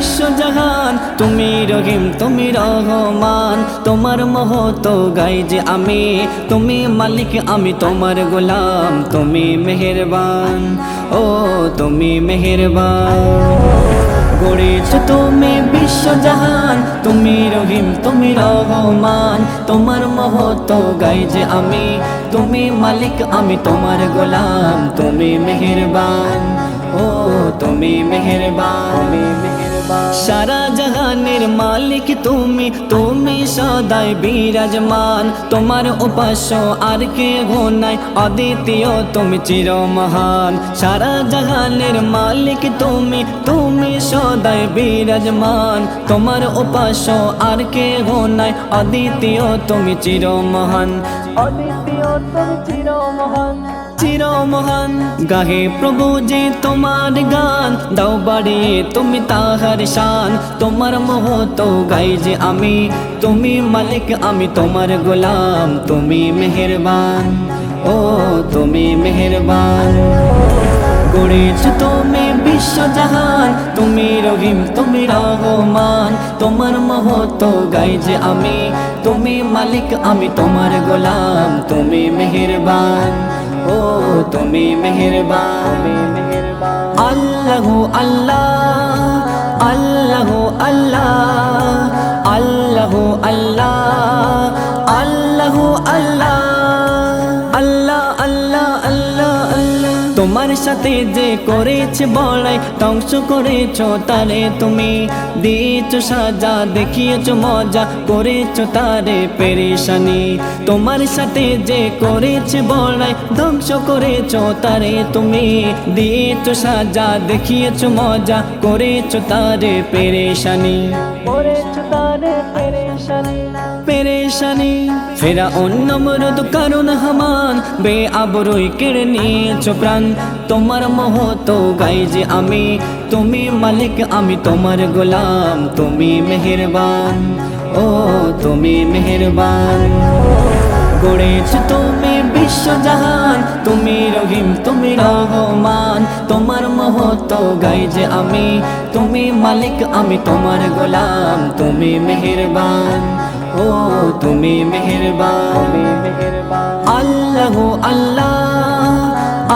বিশ্বজাহান, তুমি রহিম, তুমি রহমান। তোমার মহত গাই যে আমি, তুমি মালিক, আমি তোমার গোলাম। তুমি মেহেরবান, ও তুমি মেহেরবান। গড়েছ তুমি বিশ্বজাহান, তুমি রহিম, তুমি রহমান। তোমার মহত গাই যে আমি, তুমি মালিক, আমি তোমার গোলাম। তুমি মেহেরবান, ও তুমি মেহেরবান। সারা জাহানের মালিক তুমি তুমি সদাই বিরাজমান। তোমার উপাস্য আর কে নাই, অদ্বিতীয় তুমি চির মহান সারা জাহানের মালিক তুমি তুমি সদাই বিরাজমান। তোমার উপাস্য আর কে নাই, অদ্বিতীয় তুমি চির মহান অদ্বিতীয় তুমি চির মহান চির মহান গাহে প্রভু যে তোমার গান, দাও বাড়িয়ে তুমি তাহার শান। তোমার মহত গাই যে আমি, তুমি মালিক, আমি তোমার গোলাম। তুমি মেহেরবান, ও তুমি মেহেরবান। গড়েছ তুমি বিশ্বজাহান তুমি রহিম, তুমি রহমান। তোমার মহত গাই যে আমি, তুমি মালিক, আমি তোমার গোলাম। তুমি মেহেরবান। ও তুমি মেহেরবান। আল্লাহ আল্লাহ আল্লাহ আল্লাহ আল্লাহ আল্লাহ। সাথে যে করেছে বড়াই ধ্বংস করেছ তারে তুমি। দিয়েছ সাজা, দেখিয়েছ মজা, করেছ তারে পেরেশানি। তোমার সাথে যে করেছে বড়াই ধ্বংস করেছ তারে তুমি। দিয়েছ সাজা, দেখিয়েছ মজা, করেছ তারে পেরেশানি। পেরেশানি। পেরেশানি। ফেরা অন্য মরদ কারণ হামান, বে আবরই কেড়ে নিয়েছ প্রাণ। তোমার মহত গাই যে আমি। তুমি মালিক, আমি তোমার গোলাম। তুমি মেহেরবান, ও তুমি মেহেরবান। গড়েছ তুমি বিশ্বজাহান তুমি রহিম, তুমি রহমান। তোমার মহত গাই যে আমি। তুমি মালিক, আমি তোমার গোলাম। তুমি মেহেরবান, ও তুমি মেহেরবান। আল্লাহ আল্লাহ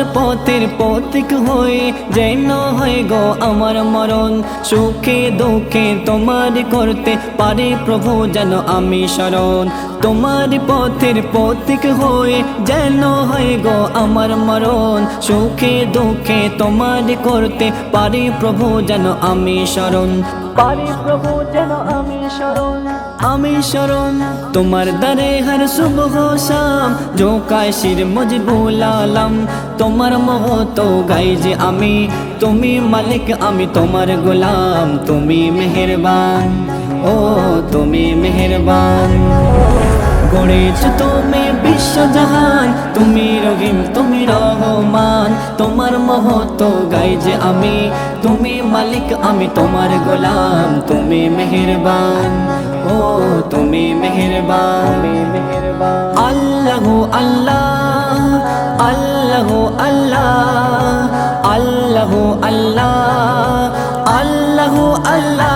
তোমার পথের পথিক হয়ে যেন হয় গো আমার মরণ। সুখে দুঃখে তোমার করতে পারে প্রভু, যেন আমি শরণ তোমার পথের পথিক হয়ে যেন হয় গো আমার মরণ। সুখে দুঃখে তোমার করতে পারি প্রভু, যেন আমি শরণ পারি প্রভু, যেন আমি শরণ আমি শরণ, তোমার দারে হর সুবহ শাম। জোকায় শির মজবুল আলম, তোমার মহত গাই যে আমি। তুমি মালিক, আমি তোমার গোলাম। তুমি মেহেরবান, ও তুমি মেহেরবান। গড়েছ তুমি বিশ্বজাহান তুমি রহিম, তুমি রহমান। তোমার মহত গাই যে আমি। তুমি মালিক, আমি তোমার গোলাম। তুমি মেহেরবান ہو تمہیں مہربان۔ اللہ اللہ اللہ اللہ اللہ اللہ اللہ اللہ۔